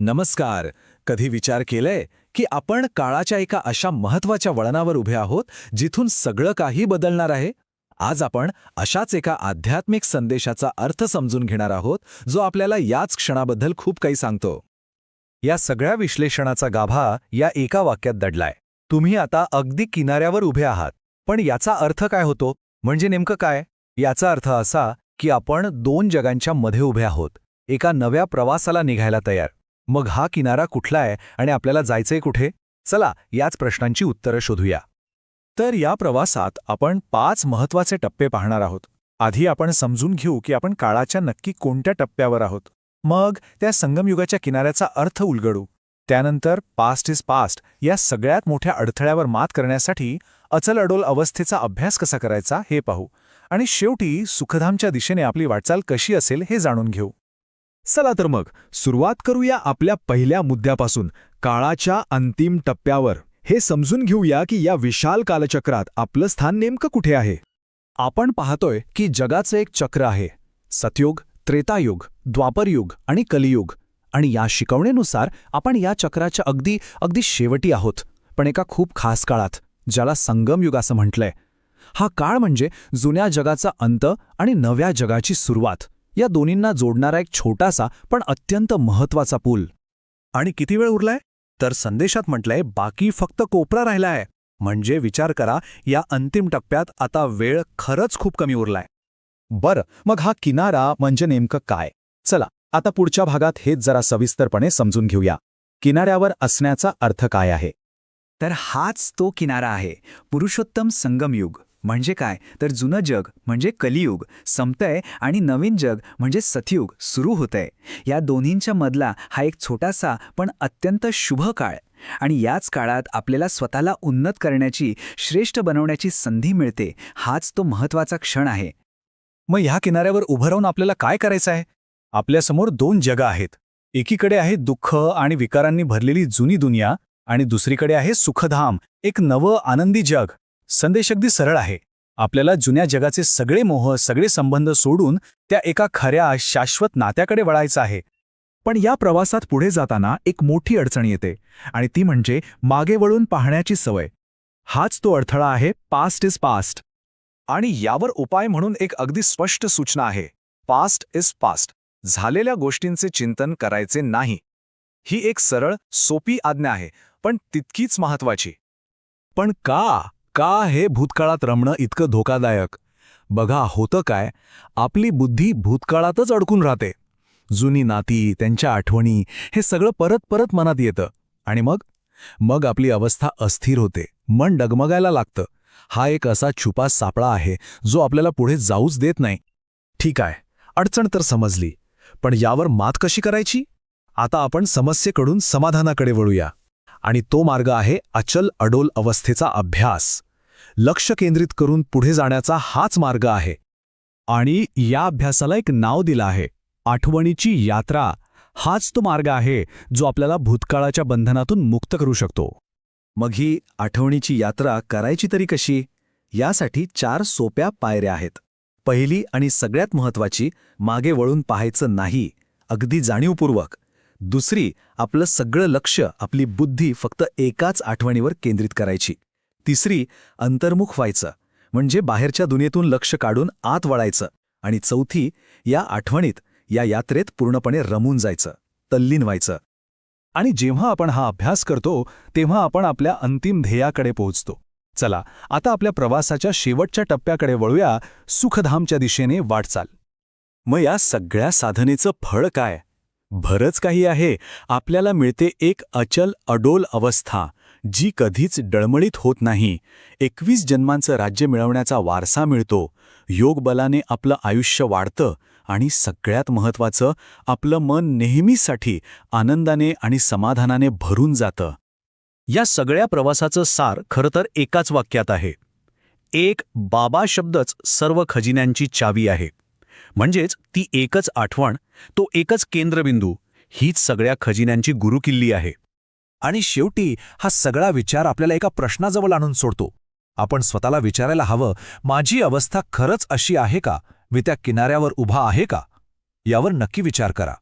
नमस्कार. कधी विचार केलाय की आपण काळाच्या एका अशा महत्त्वाच्या वळणावर उभे आहोत जिथून सगळं काही बदलणार आहे? आज आपण अशाच एका आध्यात्मिक संदेशाचा अर्थ समजून घेणार आहोत जो आपल्याला याच क्षणाबद्दल खूप काही सांगतो. या सगळ्या विश्लेषणाचा गाभा या एका वाक्यात दडलाय. तुम्ही आता अगदी किनाऱ्यावर उभे आहात पण याचा अर्थ काय होतो? म्हणजे नेमकं काय? याचा अर्थ असा की आपण दोन जगांच्या मध्ये उभे आहोत एका नव्या प्रवासाला निघायला तयार. मग हा किनारा कुठला आहे आणि आपल्याला जायचंय कुठे? चला याच प्रश्नांची उत्तरं शोधूया. तर या प्रवासात आपण पाच महत्त्वाचे टप्पे पाहणार आहोत. आधी आपण समजून घेऊ की आपण काळाच्या नक्की कोणत्या टप्प्यावर आहोत. मग त्या संगमयुगाच्या किनाऱ्याचा अर्थ उलगडू. त्यानंतर पास्ट इज पास्ट या सगळ्यात मोठ्या अडथळ्यावर मात करण्यासाठी अचल अडोल अवस्थेचा अभ्यास कसा करायचा हे पाहू. आणि शेवटी सुखधामच्या दिशेने आपली वाटचाल कशी असेल हे जाणून घेऊ. चला तर मग सुरुवात करूया आपल्या पहिल्या मुद्द्यापासून काळाच्या अंतिम टप्प्यावर. हे समजून घेऊया की या विशाल कालचक्रात आपलं स्थान नेमकं कुठे आहे? आपण पाहतोय की जगाचं एक चक्र आहे. सतयुग त्रेतायुग द्वापरयुग आणि कलियुग. आणि या शिकवणीनुसार आपण या चक्राच्या अगदी अगदी शेवटी आहोत. पण एका खूप खास काळात ज्याला संगमयुग असं म्हटलंय. हा काळ म्हणजे जुन्या जगाचा अंत आणि नव्या जगाची सुरुवात. या दोन्हींना जोडणारा एक छोटासा पण अत्यंत महत्त्वाचा पूल. आणि किती वेळ उरलाय? तर संदेशात म्हटलंय बाकी फक्त कोपरा राहिलाय. म्हणजे विचार करा या अंतिम टप्प्यात आता वेळ खरंच खूप कमी उरलाय. बरं मग हा किनारा म्हणजे नेमकं काय? चला आता पुढच्या भागात हेच जरा सविस्तरपणे समजून घेऊया. किनाऱ्यावर असण्याचा अर्थ काय आहे? तर हाच तो किनारा आहे पुरुषोत्तम संगमयुग. म्हणजे काय? तर जुनं जग म्हणजे कलियुग संपतंय आणि नवीन जग म्हणजे सतयुग सुरू होतंय. या दोन्हींच्या मधला हा एक छोटासा पण अत्यंत शुभ काळ. आणि याच काळात आपल्याला स्वतःला उन्नत करण्याची श्रेष्ठ बनवण्याची संधी मिळते हाच तो महत्त्वाचा क्षण आहे. मग ह्या किनाऱ्यावर उभं राहून आपल्याला काय करायचं आहे? आपल्यासमोर दोन जगं आहेत. एकीकडे आहे दुःख आणि विकारांनी भरलेली जुनी दुनिया आणि दुसरीकडे आहे सुखधाम एक नवं आनंदी जग. संदेश अगदी सरळ आहे. आपल्याला जुन्या जगाचे सगळे मोह सगळे संबंध सोडून त्या एका खऱ्या शाश्वत नात्याकडे वळायचं आहे. पण या प्रवासात पुढे जाताना एक मोठी अडचण येते आणि ती म्हणजे मागे वळून पाहण्याची सवय. हाच तो अडथळा आहे पास्ट इज पास्ट आणि यावर उपाय म्हणून एक अगदी स्पष्ट सूचना आहे. पास्ट इज पास्ट झालेल्या गोष्टींचे चिंतन करायचे नाही. ही एक सरळ सोपी आज्ञा आहे पण तितकीच महत्वाची पण का? का हे भूतकाळात रमणं इतकं धोकादायक? बघा होतं काय? आपली बुद्धी भूतकाळातच अडकून राहते. जुनी नाती त्यांच्या आठवणी हे सगळं परत परत मनात येतं. आणि मग? मग आपली अवस्था अस्थिर होते. मन डगमगायला लागतं. हा एक असा छुपा सापळा आहे जो आपल्याला पुढे जाऊच देत नाही. ठीक आहे अडचण तर समजली. पण यावर मात कशी करायची? आता आपण समस्येकडून समाधानाकडे वळूया. आणि तो मार्ग आहे अचल अडोल अवस्थेचा अभ्यास. लक्ष केंद्रित करून पुढे जाण्याचा हाच मार्ग आहे. आणि या अभ्यासाला एक नाव दिलं आहे. आठवणीची यात्रा. हाच तो मार्ग आहे जो आपल्याला भूतकाळाच्या बंधनातून मुक्त करू शकतो. मग ही आठवणीची यात्रा करायची तरी कशी? यासाठी चार सोप्या पायऱ्या आहेत. पहिली आणि सगळ्यात महत्वाची मागे वळून पाहायचं नाही अगदी जाणीवपूर्वक. दुसरी आपलं सगळं लक्ष आपली बुद्धी फक्त एकाच आठवणीवर केंद्रित करायची. तिसरी अंतर्मुख व्हायचं म्हणजे बाहेरच्या दुनियेतून लक्ष काढून आत वळायचं. आणि चौथी या आठवणीत या यात्रेत पूर्णपणे रमून जायचं तल्लीन व्हायचं. आणि जेव्हा आपण हा अभ्यास करतो तेव्हा आपण आपल्या अंतिम ध्येयाकडे पोहोचतो. चला आता आपल्या प्रवासाच्या शेवटच्या टप्प्याकडे वळूया सुखधामच्या दिशेने वाटचाल. मग या सगळ्या साधनेचं फळ काय? भरच काही आहे आपल्याला मिळते एक अचल अडोल अवस्था. जी कधीच डळमळीत होत नाही. एकवीस जन्मांचं राज्य मिळवण्याचा वारसा मिळतो. योगबलाने आपलं आयुष्य वाढतं आणि सगळ्यात महत्वाचं आपलं मन नेहमीसाठी आनंदाने आणि समाधानाने भरून जातं. या सगळ्या प्रवासाचं सार खरं तर एकाच वाक्यात आहे. एक बाबा शब्दच सर्व खजिन्यांची चावी आहे. म्हणजेच ती एकच आठवण तो एकच केंद्रबिंदू हीच सगळ्या खजिन्यांची गुरुकिल्ली आहे. आणि शेवटी हा सगळा विचार आपल्याला एका प्रश्नाजवळ आणून सोडतो. आपण स्वतःला विचारायला हवं माझी अवस्था खरंच अशी आहे का? मी त्या किनाऱ्यावर उभा आहे का? यावर नक्की विचार करा.